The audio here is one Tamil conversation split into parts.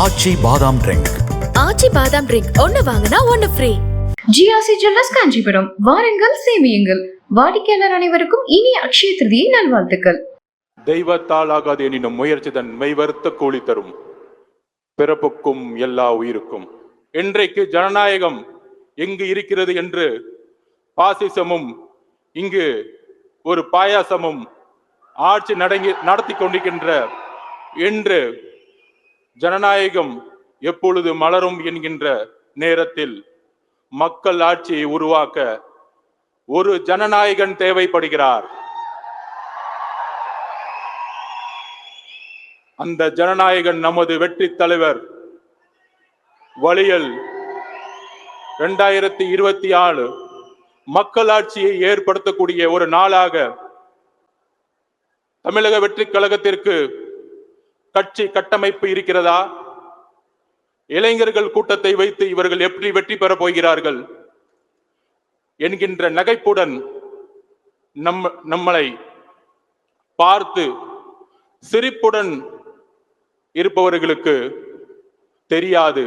ஆச்சி பாதாம் ட்ரிங்க் ஆச்சி பாதாம் ட்ரிங்க் ஒன்னு வாங்கினா ஒன்னு ஃப்ரீ ஜிஆர்சி ஜுவல்லர்ஸ் காஞ்சிபுரம். வாருங்கள் சேமியுங்கள். வாடிக்கையாளர் அனைவருக்கும் இனிய அக்ஷய திருதியை நல்வாழ்த்துக்கள். தெய்வத்தால் ஆகாது எனினும் முயற்சி தன் மெய்வருத்த கூலி தரும். பிறப்புக்கும் எல்லா உயிருக்கும். இன்றைக்கு ஜனநாயகம் எங்கு இருக்கிறது என்று பாசிசமும் இங்கு ஒரு பாயாசமும் ஆட்சி நடங்கி நடத்தி கொண்டிருக்கின்ற என்று ஜனநாயகம் எப்பொழுது மலரும் என்கின்ற நேரத்தில் மக்கள் ஆட்சியை உருவாக்க ஒரு ஜனநாயகன் தேவைப்படுகிறார். அந்த ஜனநாயகன் நமது வெற்றி தலைவர் வழியல் இரண்டாயிரத்தி இருபத்தி ஆறு மக்களாட்சியை ஏற்படுத்தக்கூடிய ஒரு நாளாக தமிழக வெற்றி கழகத்திற்கு கட்சி கட்டமைப்பு இருக்கிறதா? இளைஞர்கள் கூட்டத்தை வைத்து இவர்கள் எப்படி வெற்றி பெறப் போகிறார்கள்? என்கின்ற நகைப்புடன் நம் நம்மளை பார்த்து சிரிப்புடன் இருப்பவர்களுக்கு தெரியாது.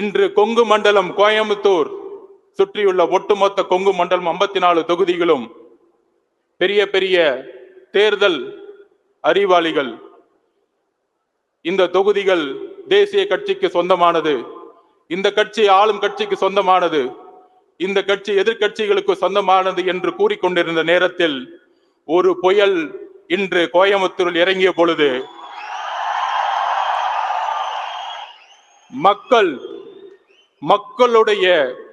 இன்று கொங்கு மண்டலம் கோயம்புத்தூர் சுற்றியுள்ள ஒட்டுமொத்த கொங்கு மண்டலம் ஐம்பத்தி நாலு தொகுதிகளும் பெரிய பெரிய தேர்தல் அறிவாளிகள். இந்த தொகுதிகள் தேசிய கட்சிக்கு சொந்தமானது. இந்த கட்சி ஆளும் கட்சிக்கு சொந்தமானது. இந்த கட்சி எதிர்க்கட்சிகளுக்கு சொந்தமானது என்று கூறிக்கொண்டிருந்த நேரத்தில் ஒரு புயல் இன்று கோயம்புத்தூரில் இறங்கிய பொழுது மக்கள் மக்களுடைய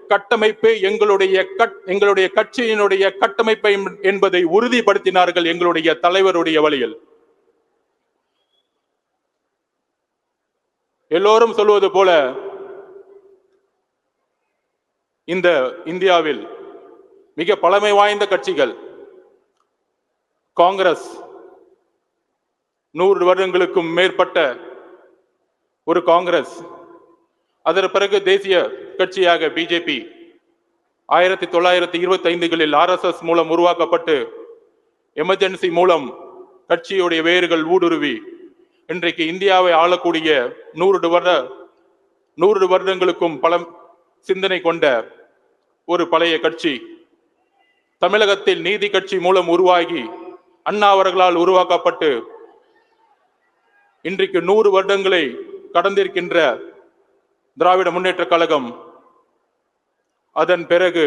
கட்டமைப்பே எங்களுடைய கட் எங்களுடைய கட்சியினுடைய கட்டமைப்பை என்பதை உறுதிப்படுத்தினார்கள் எங்களுடைய தலைவருடைய வழியில். எல்லோரும் சொல்வது போல இந்த இந்தியாவில் மிக பழமை வாய்ந்த கட்சிகள் காங்கிரஸ் நூறு வருடங்களுக்கும் மேற்பட்ட ஒரு காங்கிரஸ் அதற்கு பிறகு தேசிய கட்சியாக பிஜேபி ஆயிரத்தி தொள்ளாயிரத்தி இருபத்தி ஐந்துகளில் ஆர்எஸ்எஸ் மூலம் உருவாக்கப்பட்டு எமர்ஜென்சி மூலம் கட்சியுடைய வேர்கள் ஊடுருவி இன்றைக்கு இந்தியாவை ஆளக்கூடிய நூறு வருட நூறு வருடங்களுக்கும் பல சிந்தனை கொண்ட ஒரு பழைய கட்சி. தமிழகத்தில் நீதி கட்சி மூலம் உருவாகி அண்ணா அவர்களால் உருவாக்கப்பட்டு இன்றைக்கு நூறு வருடங்களை கடந்திருக்கின்ற திராவிட முன்னேற்ற கழகம். அதன் பிறகு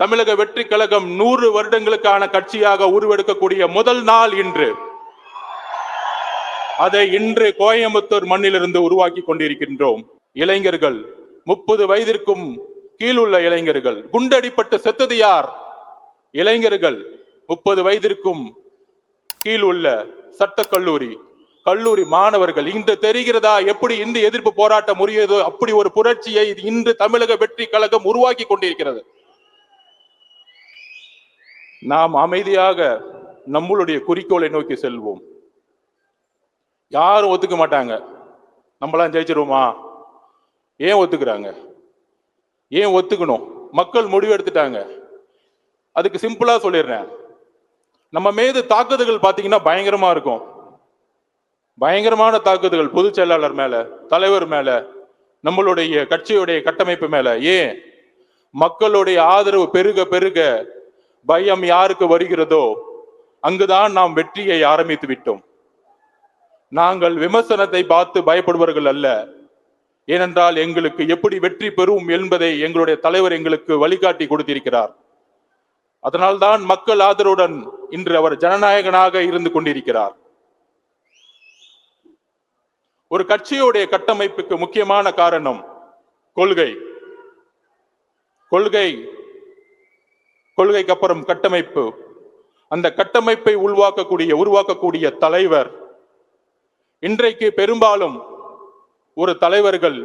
தமிழக வெற்றி கழகம் நூறு வருடங்களுக்கான கட்சியாக உருவெடுக்கக்கூடிய முதல் நாள் இன்று. அதை இன்று கோயம்புத்தூர் மண்ணிலிருந்து உருவாக்கி கொண்டிருக்கின்றோம். இளைஞர்கள் முப்பது வயதிற்கும் கீழுள்ள இளைஞர்கள் குண்டடிப்பட்டு செத்தது யார்? இளைஞர்கள் முப்பது வயதிற்கும் கீழ் உள்ள சட்டக்கல்லூரி கல்லூரி மாணவர்கள் இன்று தெரிகிறதா? எப்படி இந்த எதிர்ப்பு போராட்டம் உரியதோ? அப்படி ஒரு புரட்சியை இன்று தமிழக வெற்றி கழகம் உருவாக்கி கொண்டிருக்கிறது. நாம் அமைதியாக நம்மளுடைய குறிக்கோளை நோக்கி செல்வோம். யாரும் ஒத்துக்க மாட்டாங்க. நம்மளாம் ஜெயிச்சிருவோமா? ஏன் ஒத்துக்கிறாங்க? ஏன் ஒத்துக்கணும்? மக்கள் முடிவு எடுத்துட்டாங்க அதுக்கு சிம்பிளா சொல்லிடுறேன். நம்ம மீது தாக்குதல்கள் பார்த்தீங்கன்னா பயங்கரமா இருக்கும். பயங்கரமான தாக்குதல்கள் பொதுச் செயலாளர் மேல தலைவர் மேல நம்மளுடைய கட்சியுடைய கட்டமைப்பு மேல. ஏன்? மக்களுடைய ஆதரவு பெருக பெருக பயம் யாருக்கு வருகிறதோ அங்குதான் நாம் வெற்றியை ஆரம்பித்து விட்டோம். நாங்கள் விமர்சனத்தை பார்த்து பயப்படுபவர்கள் அல்ல. ஏனென்றால் எங்களுக்கு எப்படி வெற்றி பெறும் என்பதை எங்களுடைய தலைவர் எங்களுக்கு வழிகாட்டி கொடுத்திருக்கிறார். அதனால்தான் மக்கள் ஆதரவுடன் இன்று அவர் ஜனநாயகனாக இருந்து கொண்டிருக்கிறார். ஒரு கட்சியுடைய கட்டமைப்புக்கு முக்கியமான காரணம் கொள்கை. கொள்கை கொள்கைக்கு அப்புறம் கட்டமைப்பு. அந்த கட்டமைப்பை உருவாக்கக்கூடிய உருவாக்கக்கூடிய தலைவர் இன்றைக்கு பெரும்பாலும் ஒரு தலைவர்கள்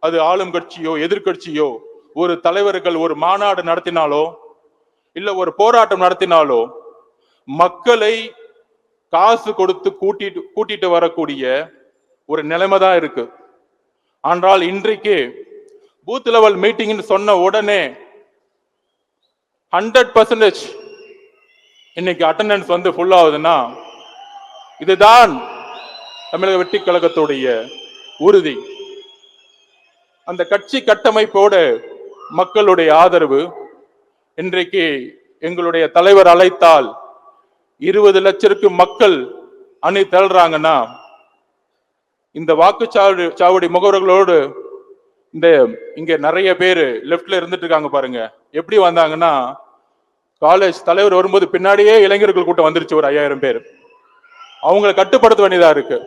அது ஆளும் கட்சியோ எதிர்கட்சியோ ஒரு தலைவர்கள் ஒரு மாநாடு நடத்தினாலோ இல்ல ஒரு போராட்டம் நடத்தினாலோ மக்களை காசு கொடுத்து கூட்டிட்டு கூட்டிட்டு வரக்கூடிய ஒரு நிலைமை தான் இருக்கு. ஆனால் இன்றைக்கு பூத் லெவல் மீட்டிங்னு சொன்ன உடனே ஹண்ட்ரட் பர்சன்டேஜ் இன்னைக்கு அட்டண்டன்ஸ் வந்து ஃபுல் ஆகுதுன்னா இதுதான் தமிழக வெற்றி கழகத்துடைய உறுதி. அந்த கட்சி கட்டமைப்போட மக்களுடைய ஆதரவு இன்றைக்கு எங்களுடைய தலைவர் அழைத்தால் இருபது லட்சருக்கு மக்கள் அணி திரள்றாங்கன்னா இந்த வாக்குச்சாவடி சாவடி முகவர்களோடு இந்த இங்க நிறைய பேர் லெஃப்ட்ல இருந்துட்டு இருக்காங்க பாருங்க. எப்படி வந்தாங்கன்னா காலேஜ் தலைவர் வரும்போது பின்னாடியே இளைஞர்கள் கூட்டம் வந்துருச்சு ஒரு ஐயாயிரம் பேர். அவங்களை கட்டுப்படுத்த வேண்டியதா இருக்கு.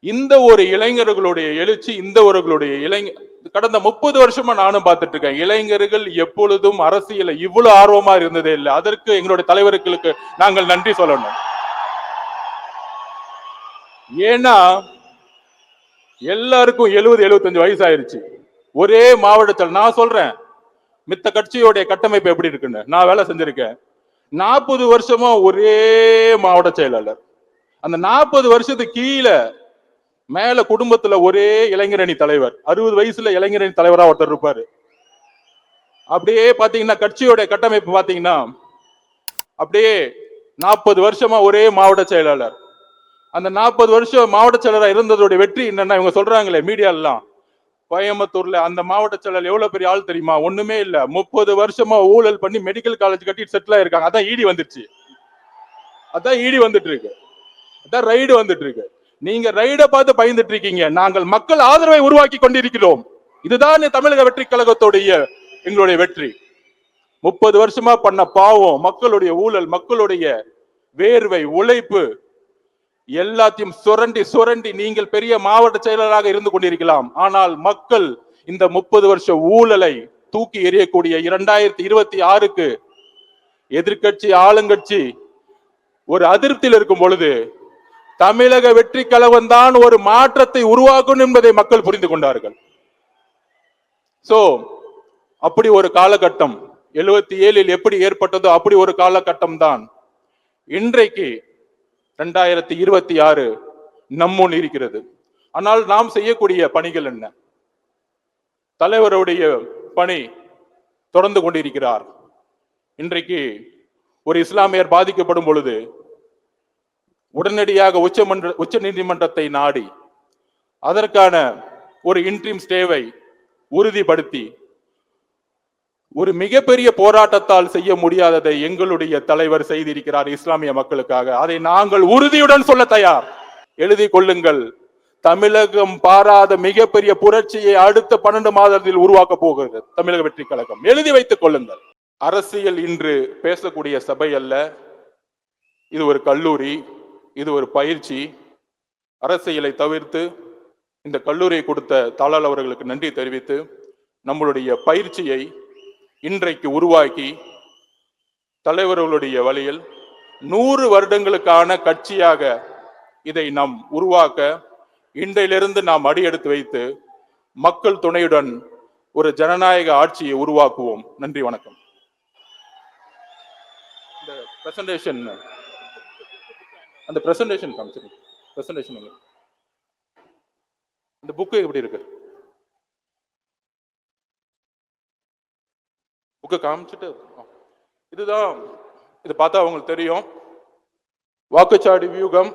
இந்த ஒரு இளைஞர்களுடைய எழுச்சி இந்த ஒருவர்களுடைய இளைஞர் கடந்த முப்பது வருஷமா நானும் பார்த்துட்டு இருக்கேன். இளைஞர்கள் எப்பொழுதும் அரசியல இவ்வளவு ஆர்வமா இருந்ததே இல்லை. அதற்கு எங்களுடைய தலைவர்களுக்கு நாங்கள் நன்றி சொல்லணும். ஏன்னா எல்லாருக்கும் எழுபது எழுபத்தஞ்சு வயசு ஆயிருச்சு ஒரே மாவட்டத்தில் நான் சொல்றேன் மித்த கட்சியோடைய கட்டமைப்பு எப்படி இருக்குன்னு. நான் வேலை செஞ்சிருக்கேன். நாற்பது வருஷமா ஒரே மாவட்ட செயலாளர். அந்த நாற்பது வருஷத்துக்கு கீழே மேல குடும்பத்துல ஒரே இளைஞரணி தலைவர். அறுபது வயசுல இளைஞரணி தலைவரா ஒருத்தர் இருப்பாரு. அப்படியே பாத்தீங்கன்னா கட்சியோட கட்டமைப்பு பாத்தீங்கன்னா அப்படியே நாற்பது வருஷமா ஒரே மாவட்ட செயலாளர். அந்த நாற்பது வருஷம் மாவட்ட செயலராக இருந்ததோட வெற்றி என்னன்னா இவங்க சொல்றாங்களே மீடியா எல்லாம் கோயம்புத்தூர்ல அந்த மாவட்ட செயலர் எவ்வளவு பெரிய ஆள் தெரியுமா? ஒண்ணுமே இல்ல. முப்பது வருஷமா ஊழல் பண்ணி மெடிக்கல் காலேஜ் கட்டி செட்டில் ஆயிருக்காங்க. அதான் ஈடி வந்துருச்சு. அதான் ஈடி வந்துட்டு இருக்கு அதான் ரைடு வந்துட்டு இருக்கு நீங்க ரைட பார்த்து பயந்துட்டு இருக்கீங்க நாங்கள் மக்கள் ஆதரவை உருவாக்கி கொண்டிருக்கிறோம். இதுதான் தமிழக வெற்றி கழகத்துடைய எங்களுடைய வெற்றி. முப்பது வருஷமா பண்ண பாவம் மக்களுடைய ஊழல் மக்களுடைய வேர்வை உழைப்பு எல்லாத்தையும் சுரண்டி சுரண்டி நீங்கள் பெரிய மாவட்ட செயலராக இருந்து கொண்டிருக்கலாம். ஆனால் மக்கள் இந்த முப்பது வருஷ ஊழலை தூக்கி எறியக்கூடிய இரண்டாயிரத்தி இருபத்தி ஆறுக்கு எதிர்க்கட்சி ஆளுங்கட்சி ஒரு அதிருப்தியில் இருக்கும் பொழுது தமிழக வெற்றி கழகம் தான் ஒரு மாற்றத்தை உருவாக்கும் என்பதை மக்கள் புரிந்து கொண்டார்கள். சோ அப்படி ஒரு காலகட்டம் எழுபத்தி ஏழில் எப்படி ஏற்பட்டதோ அப்படி ஒரு காலகட்டம் தான் இன்றைக்கு ரெண்டாயிரத்தி இருபத்தி ஆறு நம்முன் இருக்கிறது. ஆனால் நாம் செய்யக்கூடிய பணிகள் என்ன? தலைவருடைய பணி தொடர்ந்து கொண்டிருக்கிறார். இன்றைக்கு ஒரு இஸ்லாமியர் பாதிக்கப்படும் பொழுது உடனடியாக உச்சமன்ற உச்ச நீதிமன்றத்தை நாடி அதற்கான ஒரு இன்ட்ரீம் ஸ்டேவை உறுதிப்படுத்தி ஒரு மிகப்பெரிய போராட்டத்தால் செய்ய முடியாததை எங்களுடைய தலைவர் செய்திருக்கிறார் இஸ்லாமிய மக்களுக்காக. அதை நாங்கள் உறுதியுடன் சொல்ல தயார். எழுதி கொள்ளுங்கள். தமிழகம் பாராத மிகப்பெரிய புரட்சியை அடுத்த பன்னெண்டு மாதத்தில் உருவாக்க போகிறது. தமிழக வெற்றி கழகம். எழுதி வைத்துக் கொள்ளுங்கள். அரசியல் இன்று பேசக்கூடிய சபை அல்ல. இது ஒரு கல்லூரி. இது ஒரு பயிற்சி. அரசியலை தவிர்த்து இந்த கல்லூரியை கொடுத்த தாளாளர் அவர்களுக்கு நன்றி தெரிவித்து நம்மளுடைய பயிற்சியை இன்றைக்கு உருவாக்கி தலைவர்களுடைய வழியில் நூறு வருடங்களுக்கான கட்சியாக இதை நாம் உருவாக்க இன்றையிலிருந்து நாம் அடியெடுத்து வைத்து மக்கள் துணையுடன் ஒரு ஜனநாயக ஆட்சியை உருவாக்குவோம். நன்றி வணக்கம். இந்த பிரசன்டேஷன் அந்த பிரசன்டேஷன் காமிச்சிருங்க. பிரசன்டேஷன் இந்த புக்கு எப்படி இருக்கு? புக்கை காமிச்சிட்டு இருக்கணும் இதுதான் இது பார்த்தா அவங்களுக்கு தெரியும். வாக்குச்சாடி வியூகம்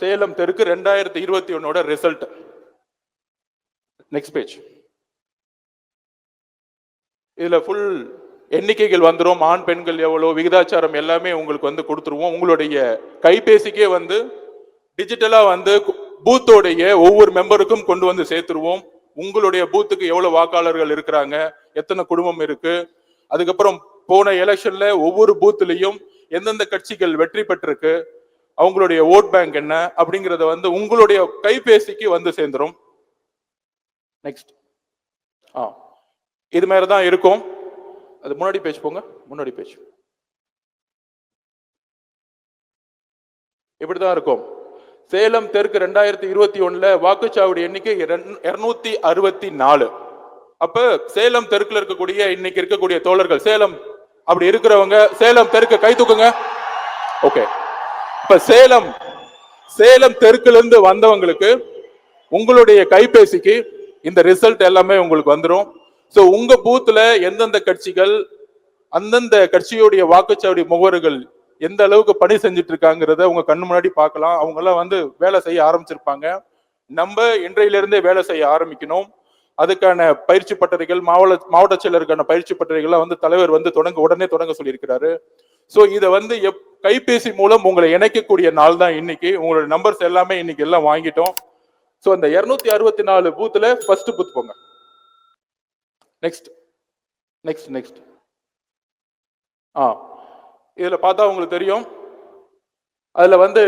சேலம் தெற்கு ரெண்டாயிரத்தி இருபத்தி ஒன்னோட ரிசல்ட் நெக்ஸ்ட் பேஜ் இதுல ஃபுல் எண்ணிக்கைகள் வந்துரும். ஆண் பெண்கள் எவ்வளோ விகிதாச்சாரம் எல்லாமே உங்களுக்கு வந்து கொடுத்துருவோம். உங்களுடைய கைபேசிக்கே வந்து டிஜிட்டலாக வந்து பூத்தோடைய ஒவ்வொரு மெம்பருக்கும் கொண்டு வந்து சேர்த்துருவோம். உங்களுடைய பூத்துக்கு எவ்வளோ வாக்காளர்கள் இருக்கிறாங்க எத்தனை குடும்பம் இருக்குது அதுக்கப்புறம் போன எலெக்ஷன்ல ஒவ்வொரு பூத்துலையும் எந்தெந்த கட்சிகள் வெற்றி பெற்றிருக்கு அவங்களுடைய ஓட் பேங்க் என்ன அப்படிங்கறத வந்து உங்களுடைய கைபேசிக்கு வந்து சேர்ந்துரும். நெக்ஸ்ட் ஆ. இது மாதிரி தான் இருக்கும். அது முன்னாடி பேஜ் போங்க. முன்னாடி பேஜ் இப்படிதான் இருக்கும். சேலம் தெற்கு ரெண்டாயிரத்தி இருபத்தி ஒண்ணுல வாக்குச்சாவடி எண்ணிக்கை இருநூத்தி அறுபத்தி நாலு. அப்ப சேலம் தெருக்குல இருக்கக்கூடிய இன்னைக்கு இருக்கக்கூடிய தோழர்கள் சேலம் அப்படி இருக்கிறவங்க சேலம் தெற்கு கை தூக்குங்க. ஓகே இப்ப சேலம் சேலம் தெருக்குல இருந்து வந்தவங்களுக்கு உங்களுடைய கைபேசிக்கு இந்த ரிசல்ட் எல்லாமே உங்களுக்கு வந்துடும் ஸோ உங்க பூத்துல எந்தெந்த கட்சிகள் அந்தந்த கட்சியுடைய வாக்குச்சாவடி முகவர்கள் எந்த அளவுக்கு பணி செஞ்சுட்டு இருக்காங்கிறத உங்க கண்ணு முன்னாடி பார்க்கலாம். அவங்க எல்லாம் வந்து வேலை செய்ய ஆரம்பிச்சிருப்பாங்க. நம்ம இன்றையிலிருந்தே வேலை செய்ய ஆரம்பிக்கணும். அதுக்கான பயிற்சி பட்டறைகள் மாவட்ட மாவட்ட செயலருக்கான பயிற்சி பட்டறைகள்லாம் வந்து தலைவர் வந்து தொடங்க உடனே தொடங்க சொல்லியிருக்கிறாரு. ஸோ இதை வந்து எப் கைபேசி மூலம் உங்களை இணைக்கக்கூடிய நாள் தான் இன்னைக்கு. உங்களோட நம்பர்ஸ் எல்லாமே இன்னைக்கு எல்லாம் வாங்கிட்டோம். ஸோ அந்த இருநூத்தி அறுபத்தி நாலு பூத்துல ஃபர்ஸ்ட் பூத் போங்க. நெக்ஸ்ட் நெக்ஸ்ட் நெக்ஸ்ட் ஆ. இதில் பார்த்தா உங்களுக்கு தெரியும். அதில் வந்து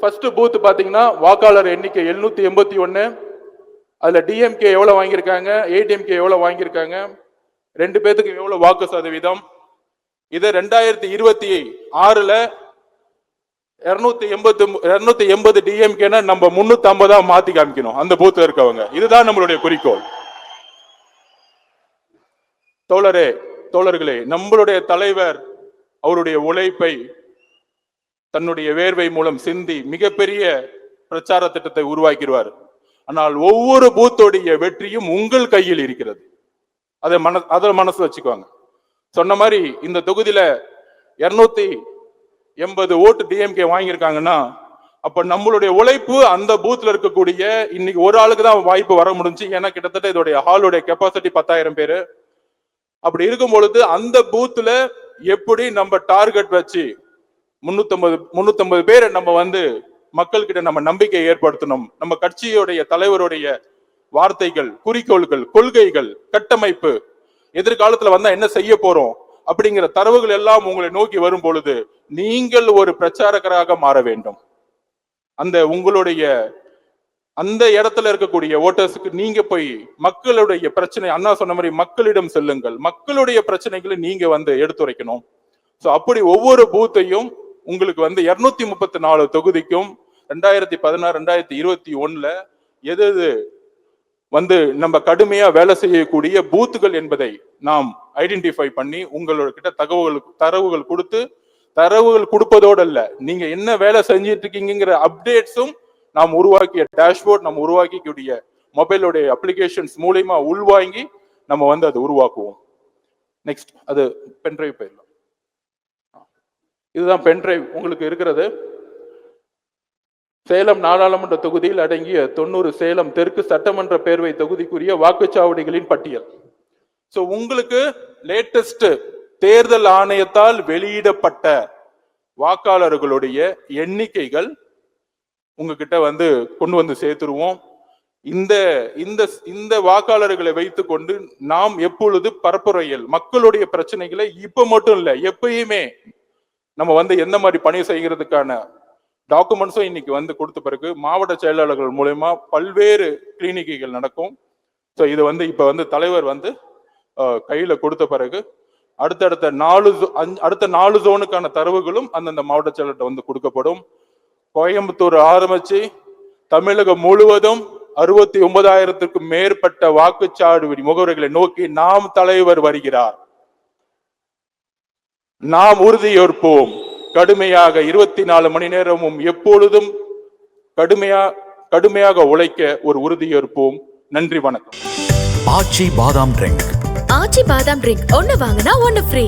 ஃபர்ஸ்ட் பூத் பார்த்தீங்கன்னா வாக்காளர் எண்ணிக்கை எழுநூத்தி எண்பத்தி ஒன்று அதில் டிஎம்கே எவ்வளோ வாங்கியிருக்காங்க? ஏடிஎம்கே எவ்வளோ வாங்கியிருக்காங்க? ரெண்டு பேர்த்துக்கு எவ்வளோ வாக்கு சதவீதம்? இது ரெண்டாயிரத்தி இருபத்தி ஆறில் இரநூத்தி எண்பத்தி இரநூத்தி எண்பது டிஎம்கேனா நம்ம முன்னூத்தி ஐம்பதா மாத்தி காமிக்கணும். அந்த பூத்துல இருக்கவங்க. இதுதான் நம்மளுடைய குறிக்கோள். தோழரே தோழர்களே நம்மளுடைய தலைவர் அவருடைய உழைப்பை தன்னுடைய வேர்வை மூலம் சிந்தி மிகப்பெரிய பிரச்சார திட்டத்தை உருவாக்கிடுவார். ஆனால் ஒவ்வொரு பூத்தோடைய வெற்றியும் உங்கள் கையில் இருக்கிறது. அதை மன அதை மனசு வச்சுக்குவாங்க. சொன்ன மாதிரி இந்த தொகுதியில இருநூத்தி எண்பது ஓட்டு டிஎம்கே வாங்கியிருக்காங்கன்னா அப்ப நம்மளுடைய உழைப்பு அந்த பூத்ல இருக்கக்கூடிய இன்னைக்கு ஒரு ஆளுக்கு தான் வாய்ப்பு வர முடிஞ்சு ஏன்னா கிட்டத்தட்ட இதோடைய ஹாலுடைய கெப்பாசிட்டி பத்தாயிரம் பேரு. அப்படி இருக்கும் பொழுது அந்த பூத்துல எப்படி நம்ம டார்கெட் வச்சு முன்னூத்தம்பது முன்னூத்தம்பது பேரை நம்ம வந்து மக்கள்கிட்ட நம்ம நம்பிக்கை ஏற்படுத்தணும். நம்ம கட்சியுடைய தலைவருடைய வார்த்தைகள் குறிக்கோள்கள் கொள்கைகள் கட்டமைப்பு எதிர்காலத்துல வந்தா என்ன செய்ய போறோம் அப்படிங்கிற தரவுகள் எல்லாம் உங்களை நோக்கி வரும் பொழுது நீங்கள் ஒரு பிரச்சாரகராக மாற வேண்டும். அந்த உங்களுடைய அந்த இடத்துல இருக்கக்கூடிய ஓட்டர்ஸுக்கு நீங்க போய் மக்களுடைய பிரச்சனை அண்ணா சொன்ன மாதிரி மக்களிடம் செல்லுங்கள். மக்களுடைய பிரச்சனைகளை நீங்க வந்து எடுத்துரைக்கணும். ஸோ அப்படி ஒவ்வொரு பூத்தையும் உங்களுக்கு வந்து இருநூத்தி முப்பத்தி நாலு தொகுதிக்கும் ரெண்டாயிரத்தி பதினாறு ரெண்டாயிரத்தி இருபத்தி ஒன்றில் எது எது வந்து நம்ம கடுமையாக வேலை செய்யக்கூடிய பூத்துகள் என்பதை நாம் ஐடென்டிஃபை பண்ணி உங்களோட கிட்ட தகவல் தரவுகள் கொடுத்து தரவுகள் கொடுப்பதோடு அல்ல நீங்கள் என்ன வேலை செஞ்சிட்டு இருக்கீங்கிற அப்டேட்ஸும் நாம் உருவாக்கிய டேஷ்போர்ட் நம்ம உருவாக்கிக்கூடிய மொபைலோடைய அப்ளிகேஷன்ஸ் மூலயமா உள்வாங்கி நம்ம வந்து அதை உருவாக்குவோம். நெக்ஸ்ட் அது பென்ட்ரைவ் போயிடலாம். இதுதான் பென்ட்ரைவ் உங்களுக்கு இருக்கிறது. சேலம் நாடாளுமன்ற தொகுதியில் அடங்கிய தொண்ணூறு சேலம் தெற்கு சட்டமன்ற பேரவை தொகுதிக்குரிய வாக்குச்சாவடிகளின் பட்டியல். ஸோ உங்களுக்கு லேட்டஸ்ட் தேர்தல் ஆணையத்தால் வெளியிடப்பட்ட வாக்காளர்களுடைய எண்ணிக்கைகள் உங்ககிட்ட வந்து கொண்டு வந்து சேர்த்துருவோம். இந்த இந்த இந்த வாக்காளர்களை வைத்துக்கொண்டு நாம் எப்பொழுது பரப்புரையில் மக்களுடைய பிரச்சனைகளை இப்ப மட்டும் இல்லை எப்பயுமே நம்ம வந்து எந்த மாதிரி பணி செய்கிறதுக்கான டாக்குமெண்ட்ஸும் இன்னைக்கு வந்து கொடுத்த பிறகு மாவட்ட செயலாளர்கள் மூலயமா பல்வேறு கிளினிக்குகள் நடக்கும். ஸோ இது வந்து இப்போ வந்து தலைவர் வந்து கையில் கொடுத்த பிறகு அடுத்தடுத்த நாலு அடுத்த நாலு ஜோனுக்கான தரவுகளும் அந்தந்த மாவட்ட செயலர்கிட்ட வந்து கொடுக்கப்படும். கோயம்புத்தூர் ஆரம்பிச்சு தமிழகம் முழுவதும் அறுபத்தி ஒன்பதாயிரத்திற்கும் மேற்பட்ட வாக்குச்சாவடி முகவர்களை நோக்கி நாம் தலைவர் வருகிறார். நாம் உறுதியேற்போம். கடுமையாக இருபத்தி நாலு மணி நேரமும் எப்பொழுதும் கடுமையா கடுமையாக உழைக்க ஒரு உறுதியேற்போம் நன்றி வணக்கம். ஆச்சி பாதாம் ட்ரிங்க் ஆச்சி பாதாம் ட்ரிங்க் ஒன்னு வாங்கினா ஒன்னு ஃப்ரீ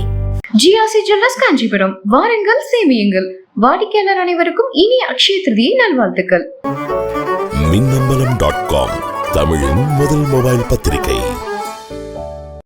ஜிஆர்சி ஜுவல்லர்ஸ் காஞ்சிபுரம். வாருங்கள் சேமியுங்கள். வாடிக்கையாளர் அனைவருக்கும் இனிய அக்ஷய திருதியை நல்வாழ்த்துக்கள். மின்னம்பலம் டாட் காம் தமிழின் முதல் மொபைல் பத்திரிகை.